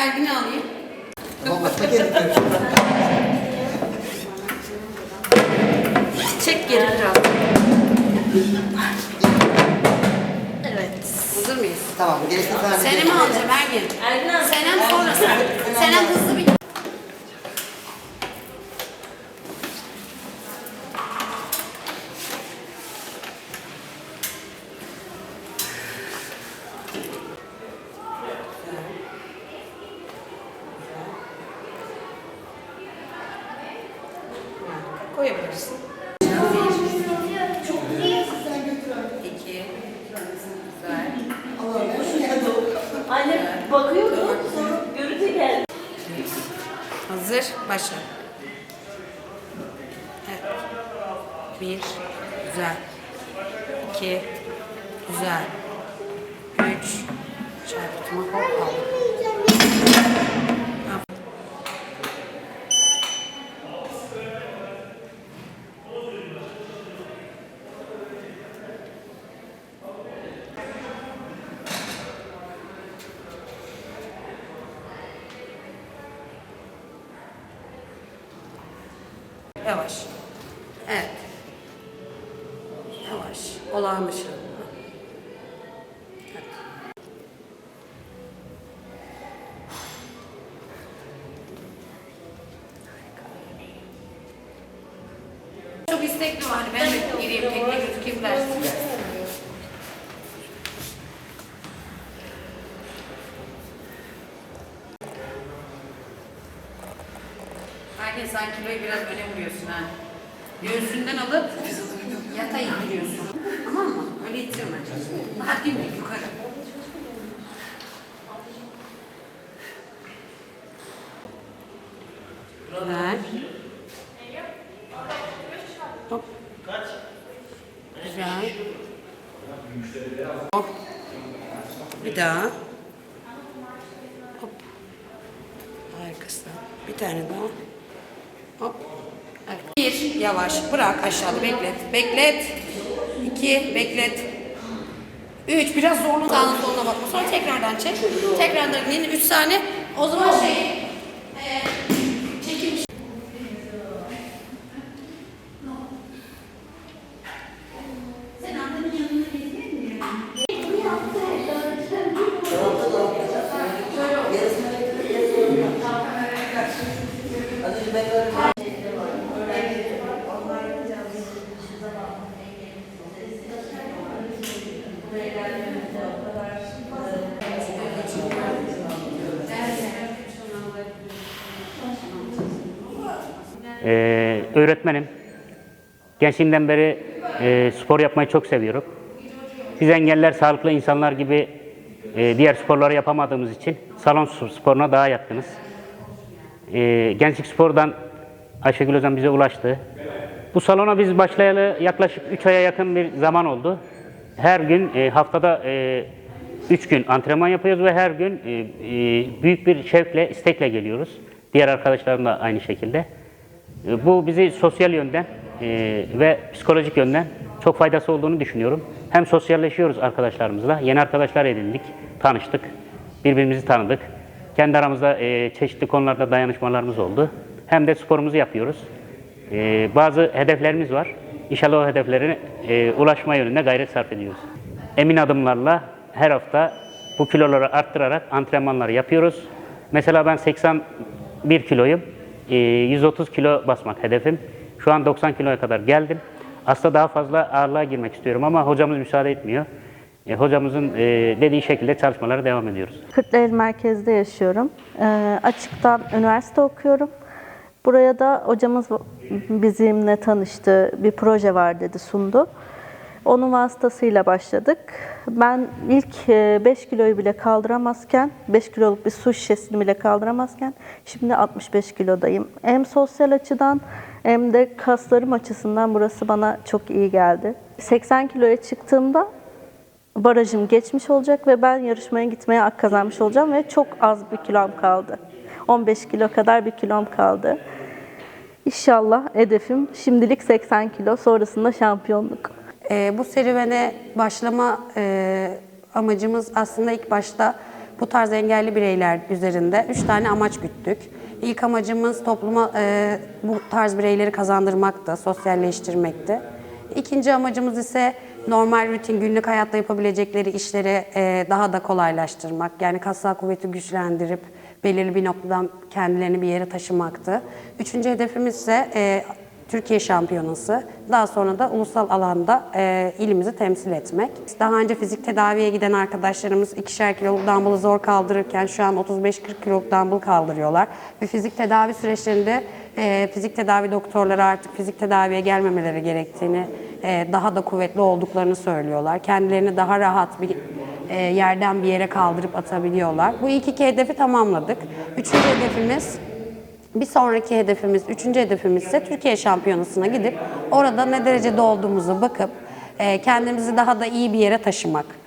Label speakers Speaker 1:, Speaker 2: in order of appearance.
Speaker 1: Ergin'i alayım.
Speaker 2: Tamam başka gelin.
Speaker 1: Çek geri biraz. Evet. Hazır mıyız?
Speaker 2: Tamam gerisini sen
Speaker 1: Senem'i alacağım Ergin.
Speaker 3: Ergin
Speaker 1: Senem sonra sen. Senem hızlı bir... Koyabilirsin. İki. Güzel.
Speaker 3: Anne bakıyordu sonra görünce geldi.
Speaker 1: Hazır. Başla. Bir. Güzel. İki. Güzel. Üç. Çarpıtma. Hop al. Yavaş. Evet. Yavaş. Olağan dışı. Evet. Çok istekli var. Ben de gireyim tekne gözükeyim dersin. Sen kiloyu biraz öne vuruyorsun ha. Göğsünden alıp yata indiriyorsun. Tamam mı? Öyle itirme. Daha dimdik yukarı. Ver. Hop. Güzel. Hop. Bir daha. Hop. Harikasın. Bir tane daha. Hop. Evet. Bir, yavaş. Bırak aşağıda. Beklet. Beklet. İki, beklet. Üç, biraz zorlu sağına soluna bakma. Sonra tekrardan çek. Tekrardan yine üç saniye. O zaman şey... E, çekim Sen annenin yanına gelir mi?
Speaker 2: Az önce ben böyle
Speaker 4: Ee, öğretmenim. Gençliğimden beri e, spor yapmayı çok seviyorum. Biz engeller sağlıklı insanlar gibi e, diğer sporları yapamadığımız için salon sporuna daha yatkınız. E, Gençlik Spor'dan Ayşegül Hocam bize ulaştı. Bu salona biz başlayalı yaklaşık 3 aya yakın bir zaman oldu. Her gün e, haftada 3 gün antrenman yapıyoruz ve her gün e, e, büyük bir şevkle, istekle geliyoruz. Diğer arkadaşlarım da aynı şekilde. E, Bu bizi sosyal yönden e, ve psikolojik yönden çok faydası olduğunu düşünüyorum. Hem sosyalleşiyoruz arkadaşlarımızla, yeni arkadaşlar edindik, tanıştık, birbirimizi tanıdık. Kendi aramızda e, çeşitli konularda dayanışmalarımız oldu. Hem de sporumuzu yapıyoruz. E, Bazı hedeflerimiz var. İnşallah o hedeflere e, ulaşma yönünde gayret sarf ediyoruz. Emin adımlarla her hafta bu kiloları arttırarak antrenmanları yapıyoruz. Mesela ben 81 kiloyum. Ee, 130 kilo basmak hedefim. Şu an 90 kiloya kadar geldim. Aslında daha fazla ağırlığa girmek istiyorum ama hocamız müsaade etmiyor. E, hocamızın e, dediği şekilde çalışmalara devam ediyoruz.
Speaker 5: Kırklareli merkezde yaşıyorum. Ee, açıktan üniversite okuyorum. Buraya da hocamız bizimle tanıştı, bir proje var dedi, sundu. Onun vasıtasıyla başladık. Ben ilk 5 kiloyu bile kaldıramazken, 5 kiloluk bir su şişesini bile kaldıramazken şimdi 65 kilodayım. Hem sosyal açıdan hem de kaslarım açısından burası bana çok iyi geldi. 80 kiloya çıktığımda barajım geçmiş olacak ve ben yarışmaya gitmeye hak kazanmış olacağım ve çok az bir kilom kaldı. 15 kilo kadar bir kilom kaldı. İnşallah hedefim şimdilik 80 kilo, sonrasında şampiyonluk.
Speaker 1: E, bu serüvene başlama e, amacımız aslında ilk başta bu tarz engelli bireyler üzerinde üç tane amaç güttük. İlk amacımız topluma e, bu tarz bireyleri kazandırmaktı, sosyalleştirmekti. İkinci amacımız ise normal rutin günlük hayatta yapabilecekleri işleri e, daha da kolaylaştırmak. Yani kassa kuvveti güçlendirip belirli bir noktadan kendilerini bir yere taşımaktı. Üçüncü hedefimiz ise e, Türkiye şampiyonası. Daha sonra da ulusal alanda e, ilimizi temsil etmek. Daha önce fizik tedaviye giden arkadaşlarımız ikişer kiloluk dumbbell'ı zor kaldırırken şu an 35-40 kiloluk dumbbell kaldırıyorlar. Ve fizik tedavi süreçlerinde e, fizik tedavi doktorları artık fizik tedaviye gelmemeleri gerektiğini, e, daha da kuvvetli olduklarını söylüyorlar. Kendilerini daha rahat bir e, yerden bir yere kaldırıp atabiliyorlar. Bu ilk iki hedefi tamamladık. Üçüncü hedefimiz bir sonraki hedefimiz, üçüncü hedefimiz ise Türkiye Şampiyonası'na gidip orada ne derecede olduğumuzu bakıp e, kendimizi daha da iyi bir yere taşımak.